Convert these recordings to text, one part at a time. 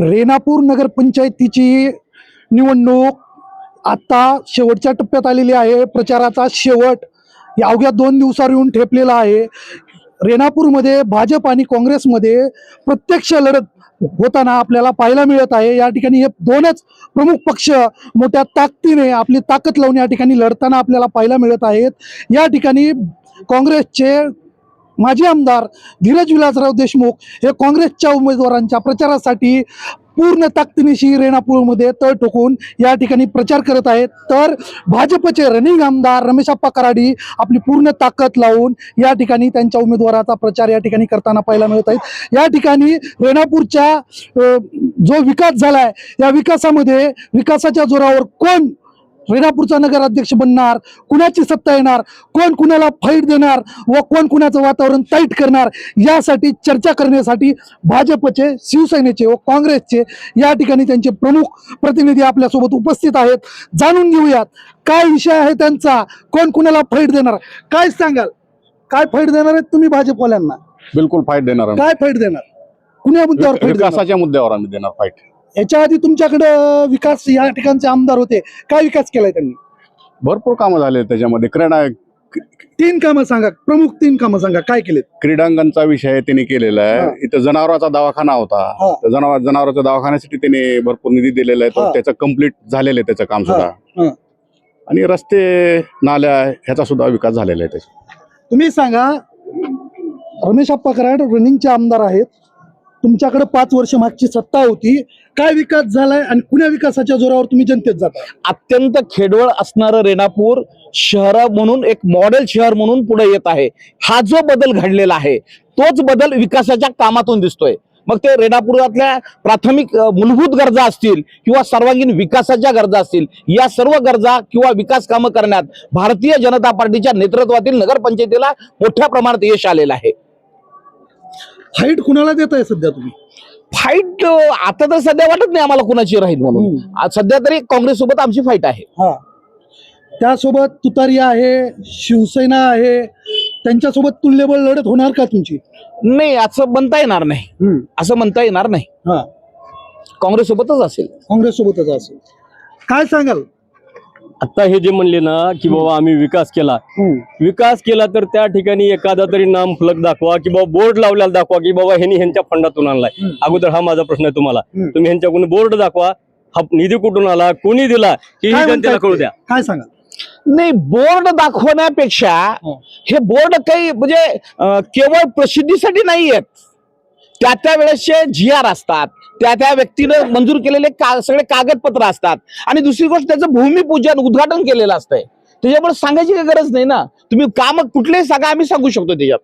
रेणापूर नगरपंचायतीची निवडणूक आता शेवटच्या टप्प्यात आलेली आहे. प्रचाराचा शेवट या अवघ्या दोन दिवसावर येऊन ठेपलेला आहे. रेणापूरमध्ये भाजप आणि काँग्रेसमध्ये प्रत्यक्ष लढत होताना आपल्याला पाहायला मिळत आहे. या ठिकाणी हे दोनच प्रमुख पक्ष मोठ्या ताकदीने आपली ताकद लावून या ठिकाणी लढताना आपल्याला पाहायला मिळत आहेत. या ठिकाणी काँग्रेसचे माजी आमदार धीरज विलासराव देशमुख हे काँग्रेसच्या उमेदवारांच्या प्रचारासाठी पूर्ण ताकदीनिशी रेणापूरमध्ये तळ ठोकून या ठिकाणी प्रचार करत आहेत. तर भाजपचे रनिंग आमदार रमेशप्पा कराडी आपली पूर्ण ताकद लावून या ठिकाणी त्यांच्या उमेदवाराचा प्रचार या ठिकाणी करताना पाहायला मिळत आहेत. या ठिकाणी रेणापूरच्या जो विकास झालाय या विकासामध्ये विकासाच्या जोरावर कोण रेणापूरचा नगराध्यक्ष बनणार कुणाची सत्ता येणार कोण कुणाला फाईट देणार व कोण कुणाचं वातावरण टाईट करणार यासाठी चर्चा करण्यासाठी भाजपचे शिवसेनेचे व काँग्रेसचे या ठिकाणी त्यांचे प्रमुख प्रतिनिधी आपल्यासोबत उपस्थित आहेत. जाणून घेऊयात काय विषय आहे त्यांचा कोण कुणाला फाईट देणार काय सांगाल? काय फाईट देणार आहेत तुम्ही भाजपवाल्यांना? बिलकुल फाईट देणार. काय फाईट देणार? कुण्या मुद्द्यावर फाईट विकासाच्या मुद्द्यावर आम्ही देणार फाईट याच्या आधी तुमच्याकडं विकास या ठिकाणचे आमदार होते. काय विकास केलाय त्यांनी? भरपूर कामं झाले त्याच्यामध्ये. क्रीडा तीन कामं सांगा. प्रमुख तीन कामं सांगा. काय केलेत? क्रीडांगणचा विषय त्यांनी केलेला. आहे. इथं जनावरांचा दवाखाना होता. तर जनावर जनावरांच्या दवाखान्यासाठी त्यांनी भरपूर निधी दिलेला आहे. हा. त्याचं कंप्लीट झालेलं आहे त्याचं काम हा. सुद्धा. हा. आणि रस्ते नाल्या ह्याचा सुद्धा विकास झालेला आहे त्याचा. तुम्ही सांगा रमेश अप्पा कराड रनिंगचे आमदार आहेत. तुमच्याकडे पाच वर्ष मागची सत्ता होती. काय विकास झालाय आणि कुण्या विकासाच्या जोरावर तुम्ही जनतेत जाता अत्यंत खेडवळ असणारं रेणापूर शहर म्हणून एक मॉडेल शहर म्हणून पुढे येत आहे. हा जो बदल घडलेला आहे तोच बदल विकासाच्या कामातून दिसतोय. मग ते रेणापुरातल्या प्राथमिक मूलभूत गरजा असतील किंवा सर्वांगीण विकासाच्या गरजा असतील या सर्व गरजा किंवा विकास कामं करण्यात भारतीय जनता पार्टीच्या नेतृत्वातील नगरपंचायतीला मोठ्या प्रमाणात यश आलेलं आहे. हाईट कुणाला देत आहे सध्या तुम्ही? फाईट आता तर सध्या वाटत नाही आम्हाला कुणाची राहील म्हणून. आज सध्या तरी काँग्रेस सोबत आमची फाईट आहे. हा. त्यासोबत तुतारी आहे शिवसेना आहे त्यांच्यासोबत तुल्यबळ लढत होणार का तुमची? नाही असं म्हणता येणार नाही. असं म्हणता येणार नाही. हा. काँग्रेस सोबतच असेल. काँग्रेस सोबतच असेल. काय सांगाल? आता हे जे म्हणले ना की बाबा आम्ही विकास केला विकास केला तर त्या ठिकाणी एखादा तरी नाम फलक दाखवा की बाबा बोर्ड लावलेला दाखवा की बाबा ह्यांनी ह्यांच्या फंडातून आणलाय. अगोदर हा माझा प्रश्न आहे तुम्हाला. तुम्ही ह्यांच्याकडून बोर्ड दाखवा हा निधी कुठून आला कोणी दिला ही जनतेला कळू? द्या काय सांगा नाही बोर्ड दाखवण्यापेक्षा हो. हे बोर्ड काही म्हणजे केवळ प्रसिद्धीसाठी नाही आहेत त्या त्या वेळेसचे जी आर असतात. त्या त्या व्यक्तीनं मंजूर केलेले का सगळे कागदपत्र असतात. आणि दुसरी गोष्ट त्याचं भूमिपूजन उद्घाटन केलेलं असतंय. त्याच्यामुळे सांगायची काही गरज नाही ना. तुम्ही काम कुठलेही सांगा आम्ही सांगू शकतो त्याच्यात.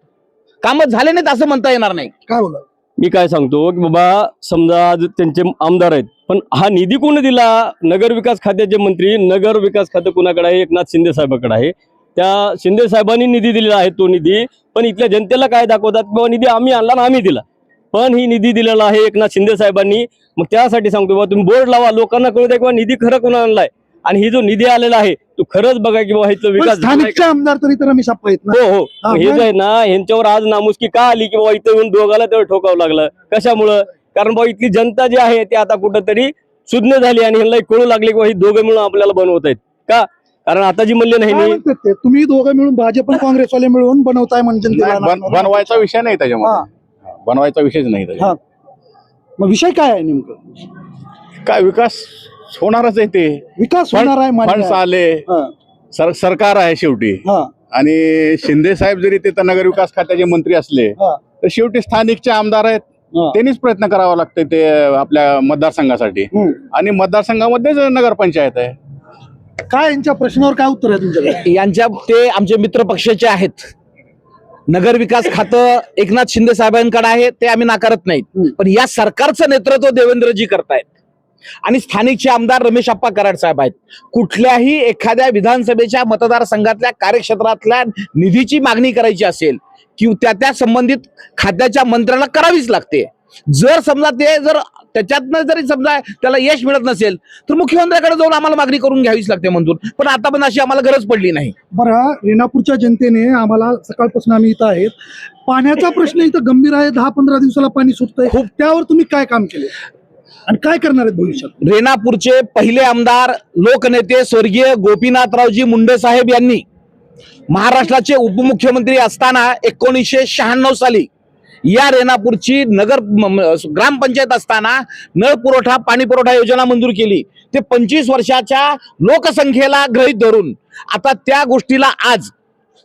काम झाले नाहीत असं म्हणता येणार नाही. काय बोला मी काय सांगतो की बाबा समजा आज त्यांचे आमदार आहेत पण हा निधी कोणी दिला? नगर विकास खात्याचे मंत्री नगर विकास खातं कुणाकडे आहे? एकनाथ शिंदे साहेबाकडे आहे. त्या शिंदे साहेबांनी निधी दिलेला आहे तो निधी. पण इथल्या जनतेला काय दाखवतात? की बाबा निधी आम्ही आणला ना आम्ही दिला. पण ही निधी दिलेला आहे एकनाथ शिंदे साहेबांनी. मग त्यासाठी सांगतो बाबा तुम्ही बोर्ड लावा लोकांना कळू द्या किंवा निधी खरं कोणा आणलाय. आणि ही जो निधी आलेला आहे तो खरंच बघा की बाबा ह्याचा विकास झालाय का? स्थानिकचे आमदार तरी तर ना. हो हो. हा, मग हे? जे आहे ना ह्यांच्यावर आज नामुष्की का आली की बाबा इथं येऊन दोघाला तेवढं ठोकावं लागलं? कशामुळं? कारण बाबा इथली जनता जी आहे ती आता कुठंतरी सुज्ञ झाली आणि ह्यांना कळू लागले की बाबा ही दोघं मिळून आपल्याला बनवत आहेत. का? कारण आता जी म्हणले नाही काय नी, म्हणतात ते? तुम्ही दोघं मिळून भाजप आणि काँग्रेसवाले मिळून बनवताय म्हणजे नाही, जनतेला बन- बनवायचा विषय नाही त्याच्यामध्ये. हा, बनवायचा विषयच नाही त्याच्यात. हा. मग विषय काय आहे नेमकं काय विकास होणारच आहे ते विकास होणार आहे मान्य फंड्स आहे. आले हा, सर सरकार आहे शेवटी हा, आणि शिंदे साहेब जरी ते नगर विकास खात्याचे मंत्री असले हा. तर शेवटी स्थानिकचे आमदार आहेत हा. त्यांनीच प्रयत्न करावा लागते ते आपल्या मतदारसंघासाठी हम्म. आणि मतदारसंघामध्येच नगरपंचायत आहे काय यांच्या प्रश्नावर काय उत्तर आहे तुमच्याकडे यांच्या ते आमचे मित्र पक्षाचे आहेत नगर विकास खातं एकनाथ शिंदे साहेबांकडे आहे ते आम्ही नाकारत. नाहीत. पण या सरकारचं नेतृत्व देवेंद्रजी करतायत. आणि स्थानिकचे आमदार रमेश अप्पा कराड साहेब आहेत कुठल्याही एखाद्या विधानसभेच्या मतदारसंघातल्या कार्यक्षेत्रातल्या निधीची मागणी करायची असेल किंवा त्या त्या संबंधित खात्याच्या मंत्र्याला करावीच लागते. जर समजा ते जर त्याच्यातनं जरी समजा त्याला यश मिळत नसेल तर मुख्यमंत्र्याकडे जाऊन आम्हाला मागणी करून घ्यावीच लागते मंजूर. पण आता पण अशी आम्हाला गरज पडली नाही. बरं रेणापूरच्या जनतेने आम्हाला सकाळपासून आम्ही इथं आहेत. पाण्याचा प्रश्न इथं गंभीर आहे. दहा पंधरा दिवसाला पाणी सुटतंय. त्यावर तुम्ही काय काम केले? आणि काय करणार आहेत भविष्यात? रेणापूरचे पहिले आमदार लोकनेते स्वर्गीय गोपीनाथरावजी मुंडे साहेब यांनी महाराष्ट्राचे उपमुख्यमंत्री असताना एकोणीसशे शहाण्णव साली या रेणापूरची नगर ग्रामपंचायत असताना नळ पुरवठा पाणी पुरवठा योजना मंजूर केली. ते पंचवीस वर्षाच्या लोकसंख्येला गृहीत धरून. आता त्या गोष्टीला आज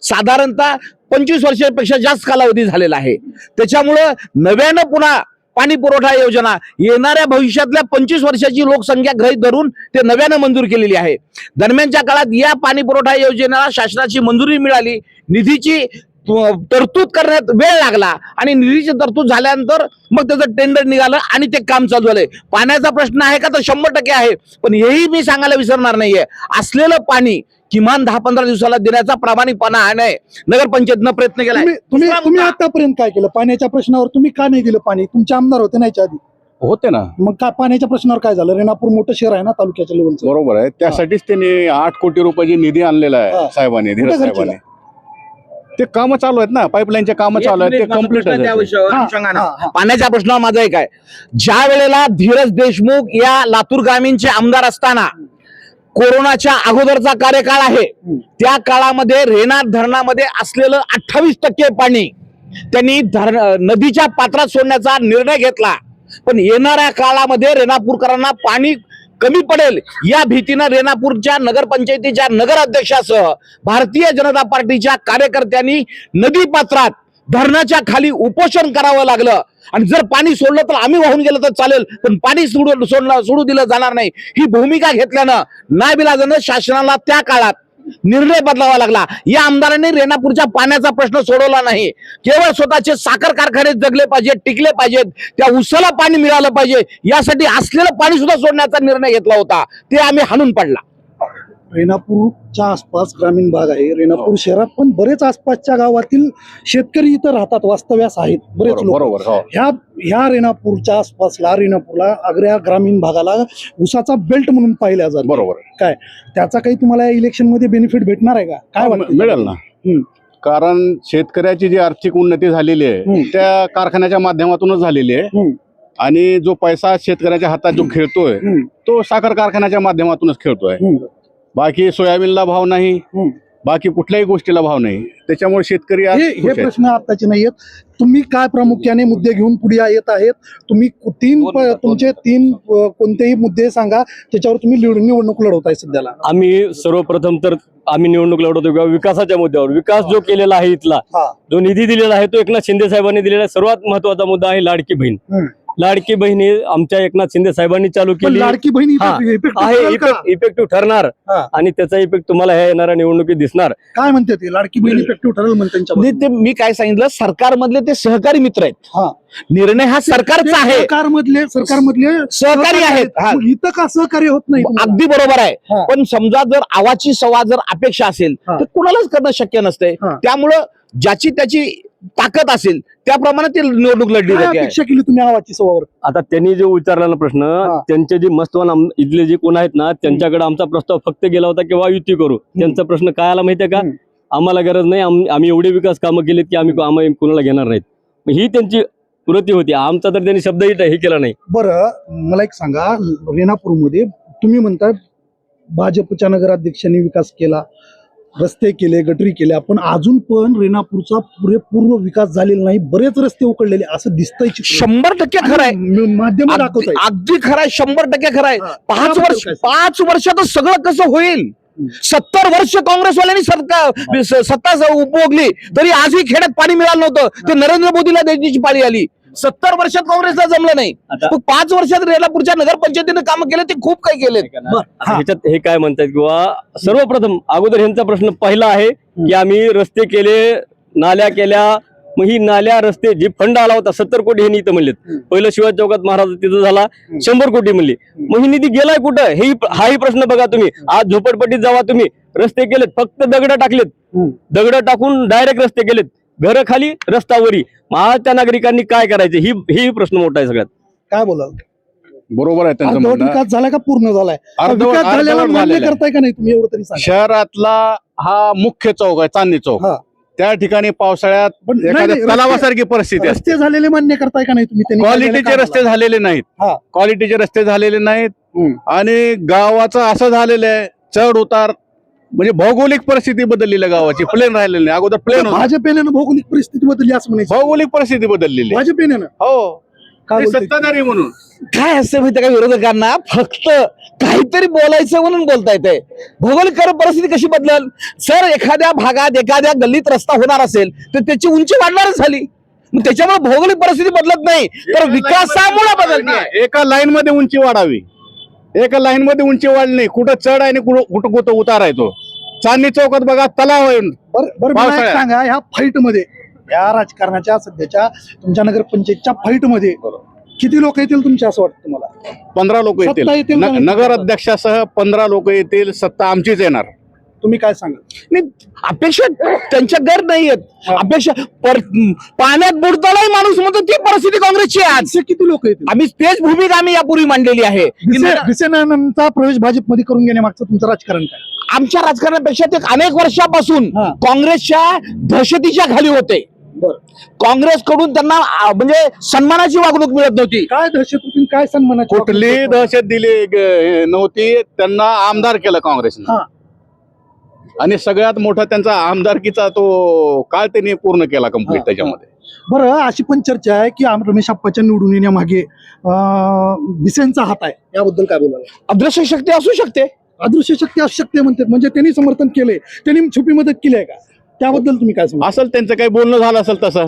साधारणतः पंचवीस वर्षापेक्षा जास्त कालावधी झालेला आहे. त्याच्यामुळं नव्यानं पुन्हा पाणी पुरवठा योजना येणाऱ्या भविष्यातल्या पंचवीस वर्षाची लोकसंख्या गृहित धरून ते नव्यानं मंजूर केलेली आहे. दरम्यानच्या काळात या पाणी पुरवठा योजनेला शासनाची मंजुरी मिळाली. निधीची तरतूद करण्यात वेळ लागला आणि निधीची तरतूद झाल्यानंतर मग त्याचं टेंडर निघालं आणि ते काम चालू झालंय. पाण्याचा प्रश्न आहे का? तर शंभर टक्के आहे. पण हेही मी सांगायला विसरणार नाहीये. असलेलं पाणी किमान दहा पंधरा दिवसाला देण्याचा प्रामाणिकपणा आहे नगरपंचायतनं प्रयत्न केलाय. तुम्ही तुम्ही आतापर्यंत काय केलं? पाण्याच्या प्रश्नावर तुम्ही का नाही दिलं पाणी? तुमचे आमदार होते नाही याच्या आधी. होते ना. मग काय पाण्याच्या प्रश्नावर काय झालं? रेणापूर मोठं शहर आहे ना तालुक्याच्या लेवलचं बरोबर आहे. त्यासाठीच त्यांनी आठ कोटी रुपयाची निधी आणलेला. आहे साहेबांनी धीरज साहेबांनी. ते कामं चालू आहेत ना पाईपलाईनचे कामं चालू आहेत ते कंप्लीट प्रश्न. पाण्याच्या प्रश्नावर माझा एक आहे ज्या वेळेला धीरज देशमुख या लातूर ग्रामीणचे आमदार असताना कोरोनाच्या अगोदरचा कार्यकाळ आहे. त्या काळामध्ये रेणार धरणामध्ये असलेलं अठ्ठावीस टक्के पाणी त्यांनी धरण नदीच्या पात्रात सोडण्याचा निर्णय घेतला पण येणाऱ्या काळामध्ये रेणापूरकरांना पाणी कमी पडेल. या भीतीनं रेणापूरच्या नगरपंचायतीच्या नगराध्यक्षासह भारतीय जनता पार्टीच्या कार्यकर्त्यांनी नदी पात्रात धरणाच्या खाली उपोषण करावं लागलं. आणि जर पाणी सोडलं तर आम्ही वाहून गेलं तर चालेल पण पाणी सोडू सोडलं सोडू दिलं जाणार नाही. ही भूमिका घेतल्यानं नाबिलाजानं शासनाला त्या काळात निर्णय बदलावा लागला. या आमदारांनी रेणापूरच्या पाण्याचा प्रश्न सोडवला नाही. केवळ स्वतःचे साखर कारखाने जगले पाहिजेत टिकले पाहिजेत त्या उसाला पाणी मिळालं पाहिजे यासाठी असलेलं पाणी सुद्धा सोडण्याचा निर्णय घेतला होता. ते आम्ही हाणून पडला. रेणापूरच्या आसपास ग्रामीण भाग आहे. रेणापूर शहरात पण बरेच आसपासच्या गावातील शेतकरी इथं राहतात वास्तव्यास आहेत बरेच बरोबर लोक. बरोबर, हो. ह्या ह्या रेणापूरच्या आसपासला रेणापूरला आग्र्या ग्रामीण भागाला उसाचा बेल्ट म्हणून पाहिल्या जातो. बरोबर. काय? त्याचा काही तुम्हाला या इलेक्शनमध्ये बेनिफिट भेटणार आहे का? काय वाटतं? मिळेल ना. कारण शेतकऱ्याची जी आर्थिक उन्नती झालेली आहे. त्या कारखान्याच्या माध्यमातूनच झालेली आहे. आणि जो पैसा शेतकऱ्याच्या हातात जो खेळतोय. तो साखर कारखान्याच्या माध्यमातूनच खेळतोय. बाकी सोयाबीनला भाव नाही. बाकी कुठल्याही गोष्टीला भाव नाही त्याच्यामुळे शेतकरी आज हे खुश हे आहेत. प्रश्न आताचे नाही आहेत तुम्ही काय प्रामुख्याने मुद्दे घेऊन पुढे येत आहेत तुम्ही कु- तीन दोन प- मिनिटं, तुमचे तीन अ, कोणतेही मुद्दे सांगा त्याच्यावर तुम्ही निवड- निवडणूक लढवताय सध्याला आम्ही सर्वप्रथम तर आम्ही निवडणूक लढवतो किंवा विकासाच्या मुद्द्यावर विकास जो केलेला आहे इथला हा. जो निधी दिलेला आहे तो एकनाथ शिंदे साहेबांनी दिलेला. सर्वात महत्त्वाचा मुद्दा आहे लाडकी बहीण हम्म. लाडकी बहीण आमच्या एकनाथ शिंदे साहेबांनी चालू केली लाडकी बहिणी. आहे इफेक्टिव्ह ठरणार. आणि त्याचा इफेक्ट तुम्हाला ह्या येणाऱ्या निवडणुकीत दिसणार काय म्हणते ते लाडकी बहीण इफेक्टिव्ह ठरेल म्हणते म्हणजे ते मी काय सांगितलं सरकारमधले ते सहकारी मित्र आहेत हा. निर्णय हा सरकारचा आहे सरकारमधले सरकारमधले सहकारी आहेत हा. इथं का सहकार्य होत नाही? अगदी बरोबर आहे. पण समजा जर आवाची सवा जर अपेक्षा असेल. तर कुणालाच करणं शक्य नसते हा. त्यामुळं ज्याची त्याची ताकद असेल त्याप्रमाणे ती निवडणूक लढली काय जाते अपेक्षा केली तुम्ही आवाची सवावर आता त्यांनी जो विचारला ना प्रश्न हा. त्यांचे जे मस्तवान आम- इथले जे कोण आहेत ना त्यांच्याकडे आमचा प्रस्ताव फक्त गेला होता किंवा युती करू. त्यांचा प्रश्न काय आला माहितीये का? हम्म. आम्हाला गरज नाही आम- आम्ही एवढे विकास कामं केलीत की आम्ही आम्ही कोणाला घेणार नाहीत. मग ही त्यांची वृत्ती होती. आमचा तर त्यांनी शब्दही हे केला नाही. बरं मला एक सांगा रेणापूरमध्ये तुम्ही म्हणता भाजपच्या नगराध्यक्षांनी विकास केला. रस्ते केले गटरी केल्या पण अजून पण रेणापूरचा पुरेपूर्ण विकास झालेला नाही. बरेच रस्ते उकडलेले असं दिसतंय. शंभर टक्के खरं आहे. माध्यम दाखवत अगदी अगदी खरं आहे शंभर टक्के खरं आहे. पाच वर्ष? पाच वर्षातच सगळं कसं होईल? सत्तर वर्ष काँग्रेसवाल्यांनी सरकार सत्ता स- उपभोगली तरी आजही खेड्यात पाणी मिळालं नव्हतं. ते नरेंद्र मोदीला द्यायची पाळी आली. सत्तर वर्षात काँग्रेसला जमलं नाही. पाच वर्षात रेलापूरच्या नगरपंचायतीने काम केले ते खूप काही केले हा. ह्याच्यात हे काय म्हणतात किंवा सर्वप्रथम अगोदर ह्यांचा प्रश्न पहिला आहे की आम्ही रस्ते केले नाल्या केल्या मग ही नाल्या रस्ते जे फंड आला होता सत्तर कोटी हे इथं म्हणलेत. पहिलं शिवाजी चौकात महाराज तिथं झाला शंभर कोटी म्हणली. मग ही निधी गेलाय कुठं? हे हाही प्रश्न बघा तुम्ही. आज झोपडपट्टीत जावा तुम्ही. रस्ते केलेत फक्त दगड टाकलेत. दगड टाकून डायरेक्ट रस्ते केलेत. घरं खाली रस्तावरी महाराष्ट्र नागरिकांनी काय करायचं? ही ही प्रश्न मोठा आहे सगळ्यात. काय बोलाल? बरोबर आहे त्यांचं अर्धवट म्हणणं. विकास झालाय का पूर्ण झालाय? अर्धवट- विकास झालेला अर्धवट मान्य झालेला आहे. करताय का नाही तुम्ही एवढं तरी सांगा? शहरातला हा मुख्य चौक आहे चांदणी चौक. हा. त्या ठिकाणी पावसाळ्यात पण नाही, एखाद्या नाही, तलावासारखी परिस्थिती असते. रस्ते झालेले मान्य करताय का नाही तुम्ही? त्यांनी क्वालिटीचे रस्ते झालेले नाहीत. हा. क्वालिटीचे रस्ते झालेले नाहीत. हम्म. आणि गावाचं असं झालेलं आहे चढ उतार म्हणजे भौगोलिक परिस्थिती बदललेली आहे गावाची. प्लेन राहिलेली नाही. अगोदर प्लेन? भाजपेने भौगोलिक परिस्थिती बदलली असं म्हणायचं. भौगोलिक परिस्थिती बदललेली. आहे. भाजपेने ना हो. काय ते बोलतोय? सत्ताधारी म्हणून. काय असतं माहिती का विरोधकांना? फक्त काहीतरी बोलायचं म्हणून बोलता येते भौगोलिक कर- परिस्थिती कशी बदलल? सर एखाद्या भागात एखाद्या गल्लीत रस्ता होणार असेल तर त्याची उंची वाढणारच झाली. मग त्याच्यामुळे भौगोलिक परिस्थिती बदलत नाही. तर विकासामुळे बदलते एका लाईन मध्ये उंची वाढावी. एका लाईन मध्ये उंची वाढली नाही. कुठं चढ आहे आणि कुठं कुठं कुठं उतार आहे तो. चांदणी चौकात बघा तलाव आहे बरं बरं. सांगा ह्या फाईटमध्ये या राजकारणाच्या सध्याच्या तुमच्या नगरपंचायतच्या फाईटमध्ये किती लोक येतील तुमच्या असं वाटतं तुम्हाला पंधरा लोक येतील? नगर अध्यक्षासह पंधरा लोक येतील सत्ता आमचीच येणार तुम्ही काय सांगा नाही अपेक्षा त्यांच्या घर नाहीयेत हा. अपेक्षा पर पाण्यात बुडतानाही माणूस म्हणतो ती परिस्थिती काँग्रेसची आहे आज. असे किती लोक येतील? आम्ही तेच भूमिका आम्ही यापूर्वी मांडलेली आहे. की दिसेनानंदचा प्रवेश भाजपमध्ये करून घेण्यामागचं तुमचं राजकारण काय? आमच्या राजकारणापेक्षा ते अनेक वर्षापासून हा. काँग्रेसच्या दहशतीच्या खाली होते. बरं. काँग्रेसकडून त्यांना आ, म्हणजे सन्मानाची वागणूक मिळत नव्हती. काय दहशत होती काय सन्मानाची कुठली वागणूक? दहशत दिली ग- नव्हती त्यांना आमदार केलं काँग्रेसनं. हा. आणि सगळ्यात मोठा त्यांचा आमदारकीचा तो काळ त्यांनी पूर्ण केला कंप्लीट त्याच्यामध्ये. बरं अशी पण चर्चा आहे की आम- रमेश आप्पाच्या निवडून येण्यामागे अं, दिसेंचा हात आहे. याबद्दल काय बोलाल? अदृश्य शक्ती असू शकते. अदृश्य शक्ती असू शकते म्हणतात. म्हणजे त्यांनी समर्थन केले त्यांनी छुपी मदत केली आहे का? त्याबद्दल तुम्ही काय सांगा असेल त्यांचं काही बोलणं झालं असेल तसं.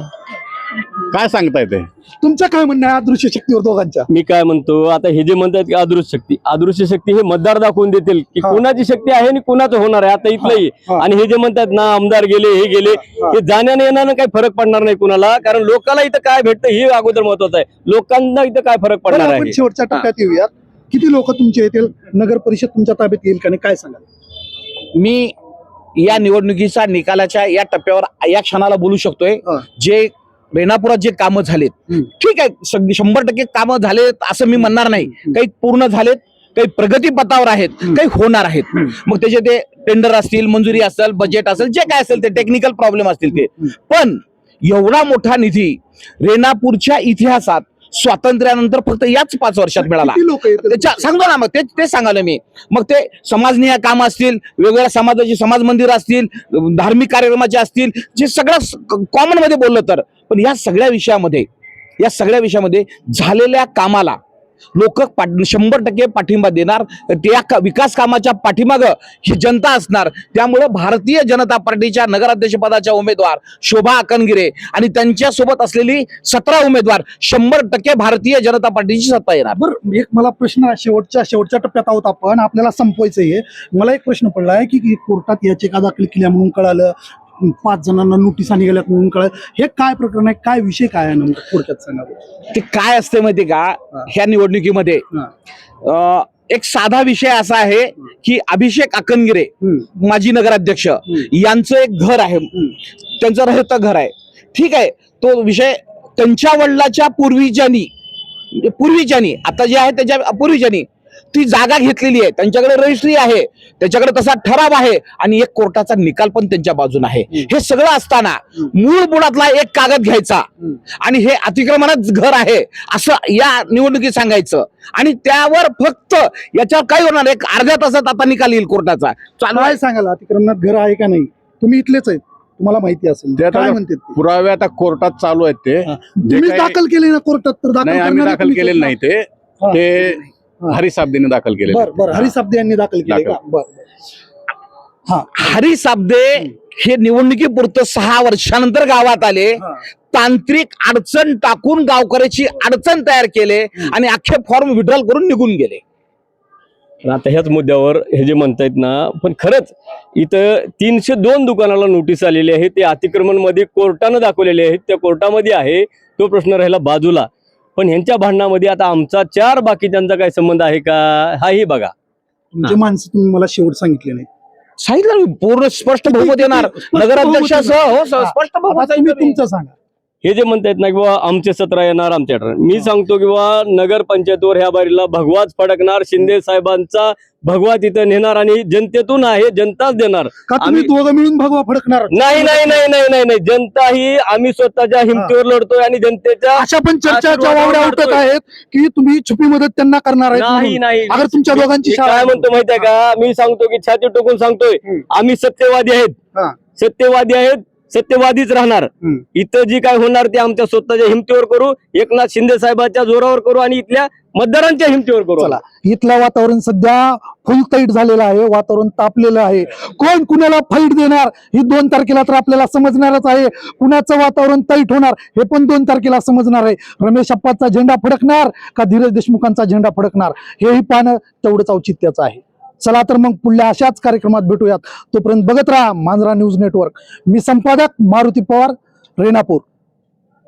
काय सांगता येते तुमचं काय म्हणणं आहे अदृश्य शक्तीवर दोघांच्या? मी काय म्हणतो आता हे जे म्हणतात की अदृश्य शक्ती अदृश्य शक्ती हे मतदार दाखवून देतील की हा. कोणाची शक्ती आहे आणि कोणाचं होणार आहे. आता इथलंही. हा. आणि हे जे म्हणतात ना आमदार गेले हे गेले हा. जाण्याने येण्यानं काही फरक पडणार नाही कुणाला कारण लोकांना इथं काय भेटतं हे अगोदर महत्वाचं आहे. लोकांना इथं काय फरक बरं, पडणार आपण आहे? शेवटच्या टप्प्यात येऊयात. किती लोक तुमचे येतील? नगर परिषद तुमच्या ताब्यात येईल का नाही? काय सांगाल? मी या निवडणुकीच्या निकालाच्या या टप्प्यावर या क्षणाला बोलू शकतोय. हा. जे रेणापुरात जे कामं झालेत. ठीक आहे सग- शंभर टक्के कामं झालेत असं मी म्हणणार नाही काही पूर्ण झालेत काही प्रगती पथावर आहेत. काही होणार आहेत. मग त्याचे ते टेंडर असतील मंजुरी असेल बजेट असेल जे काय असेल ते टेक्निकल प्रॉब्लेम असतील ते. पण एवढा मोठा निधी रेणापूरच्या इतिहासात स्वातंत्र्यानंतर फक्त याच पाच वर्षात मिळाला. त्याच्या सांगतो ना मग ते ते सांगायला मी. मग ते समाजनीय काम असतील वेगवेगळ्या समाजाची समाज मंदिर असतील धार्मिक कार्यक्रमाचे असतील जे सगळं कॉमनमध्ये बोललं तर. पण या सगळ्या विषयामध्ये या सगळ्या विषयामध्ये झालेल्या कामाला लोक शंभर टक्के पाठिंबा देणार. त्या विकास कामाच्या पाठीमागं ही जनता असणार. त्यामुळे भारतीय जनता पार्टीच्या नगराध्यक्षपदाच्या उमेदवार शोभा अकनगिरे आणि त्यांच्यासोबत असलेली सतरा उमेदवार शंभर टक्के भारतीय जनता पार्टीची सत्ता येणार. बरं एक मला प्रश्न शेवटच्या शेवटच्या टप्प्यात आहोत आपण. आपल्याला संपवायचं आहे मला एक प्रश्न पडला आहे की कोर्टात याचिका दाखल केल्या म्हणून कळालं. पाच जणांना नोटिसा निघाल्यात म्हणून कळालं. हे काय प्रकरण आहे? काय विषय काय आहे नेमकं थोडक्यात सांगा. ते काय असते माहिती का? ह्या निवडणुकीमध्ये. अं, एक साधा विषय असा आहे की अभिषेक अकनगिरे हम्म, माजी नगराध्यक्ष यांचं एक घर आहे. त्यांचं राहतं घर आहे. ठीक आहे? तो विषय त्यांच्या वडिलाच्या पूर्वीच्यानी पूर्वीच्यानी आता जे आहे त्याच्या पूर्वीच्यानी ती जागा घेतलेली आहे. त्यांच्याकडे रजिस्ट्री आहे. त्याच्याकडे तसा ठराव आहे. आणि एक कोर्टाचा निकाल पण त्यांच्या बाजून आहे. हे सगळं असताना मूळ बुडातला एक कागद घ्यायचा. आणि हे अतिक्रमणात घर आहे. असं या निवडणुकीत सांगायचं. आणि त्यावर फक्त याच्यावर काय होणार एक अर्ध्या तासात आता निकाल येईल कोर्टाचा. चालू सांगाल? अतिक्रमणात घर आहे का नाही? तुम्ही इथलेच आहेत. तुम्हाला माहिती असेल? पुरावे आता कोर्टात चालू आहेत ते. दाखल केले ना कोर्टात? तर आम्ही दाखल केलेलं नाही ते. हा. ते हरिसाबदेने दाखल केले बर बर. हरिसाबदे यांनी दाखल केले का? दाखल. बर हा. हरी साबदे हे निवडणुकीपुरतं सहा वर्षानंतर गावात आले. तांत्रिक अडचण टाकून गावकऱ्याची अडचण तयार केले आणि अख्खे फॉर्म विड्रॉल करून निघून गेले. आता ह्याच मुद्द्यावर हे जे म्हणतायत ना पण खरंच इथं तीनशे दोन दुकानाला नोटीस आलेली आहे. ते अतिक्रमणमध्ये कोर्टानं दाखवलेले आहेत त्या कोर्टामध्ये आहे तो प्रश्न राहिला बाजूला. पण ह्यांच्या भांडणामध्ये आता आमचा चार बाकीच्यांचा काय संबंध आहे का? हाही बघा. तुमचे माणसं तुम्ही मला शेवट सांगितले नाही सांगितलं मी, पूर्ण स्पष्ट बहुमत येणार नगराध्यक्षासह हो स्पष्ट बहुमत तुम्ही मी. तुमचं सांगा. हे जे म्हणतायत ना की बाबा आमचे सतरा येणार आमच्या अठरा. मी सांगतो की बाबा नगर पंचायतीवर ह्या बारीला भगवाच फडकणार शिंदे साहेबांचा भगवा तिथं नेणार आणि जनतेतून आहे जनताच देणार. का तुम्ही आम्ही- दोघं मिळून भगवा फडकणार? नाही नाही नाही नाही नाही नाही. जनता ही आम्ही स्वतःच्या हिमतीवर लढतोय आणि जनतेच्या अशा पण वावड्या उठत लढतोय. आहेत की तुम्ही छुपी मदत त्यांना करणार आहेत नाही. नाही. अगर तुमच्या दोघांची काय म्हणतो माहितीये का? मी सांगतो की छाती टोकून सांगतोय. आम्ही सत्यवादी आहेत. सत्यवादी आहेत. सत्यवादीच राहणार. इथं जी काय होणार ते आमच्या स्वतःच्या हिमतीवर करू एकनाथ शिंदे साहेबांच्या जोरावर करू आणि इथल्या मतदारांच्या हिमतीवर करू. चला इथलं वातावरण सध्या फुल तैट झालेलं आहे वातावरण तापलेलं आहे. कोण कुणाला फाईट देणार ही दोन तारखेला तर आपल्याला समजणारच आहे. कुणाचं वातावरण तैट होणार हे पण दोन तारखेला समजणार आहे. रमेश अप्पाचा झेंडा फडकणार का धीरज देशमुखांचा झेंडा फडकणार? हेही पाहणं तेवढंच औचित्याचं आहे. चला तर मग पुढल्या अशाच कार्यक्रमात भेटूयात. तोपर्यंत बघत राहा मांजरा न्यूज नेटवर्क. मी संपादक मारुती पवार रेणापूर.